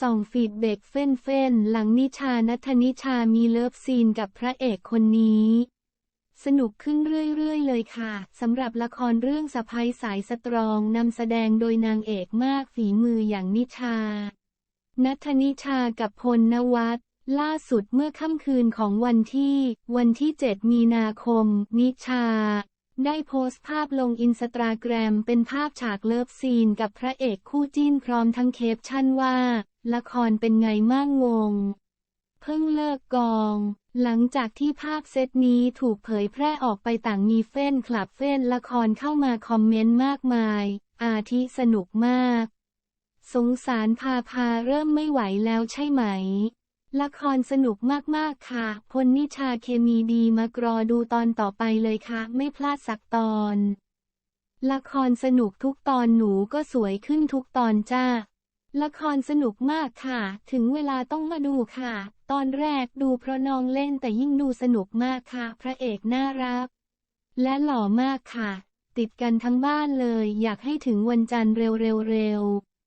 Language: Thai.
ส่องฟีดเบกเฟ้นเฟ้นหลังนิชานัทนิชามีเลิฟซีนกับพระเอกคนนี้ สนุกขึ้นเรื่อย ๆ เลยค่ะสำหรับละครเรื่องสะพ้ยสายสตรองนำแสดงโดยนางเอกมากฝีมืออย่างนิชา นัทนิชากับพลนวัตล่าสุดเมื่อค่ำคืนของวันที่ วันที่ 7 มีนาคม นิชา ได้โพสต์ภาพลงอินสตาแกรมเป็นภาพฉากเลิฟซีนกับพระเอกคู่จิ้นพร้อมทั้งเคปชั่นว่า ละครเป็นไงมั่งงง เพิ่งเลิกกอง หลังจากที่ภาพเซตนี้ถูกเผยแพร่ออกไปต่างมีเฟ้นคลับเฟ้นละครเข้ามาคอมเมนต์มากมาย อาทิสนุกมาก สงสารพาพาเริ่มไม่ไหวแล้วใช่ไหม ละครสนุกมากๆค่ะ พลนิชาเคมีดีมากรอดูตอนต่อไปเลยค่ะ ไม่พลาดสักตอนละครสนุกทุกตอนหนูก็สวยขึ้นทุกตอนจ้า ละครสนุกมากค่ะ ถึงเวลาต้องมาดูค่ะ ตอนแรกดูเพราะน้องเล่นแต่ยิ่งดูสนุกมากค่ะ พระเอกน่ารัก และหล่อมากค่ะ ติดกันทั้งบ้านเลย อยากให้ถึงวันจันทร์เร็วๆ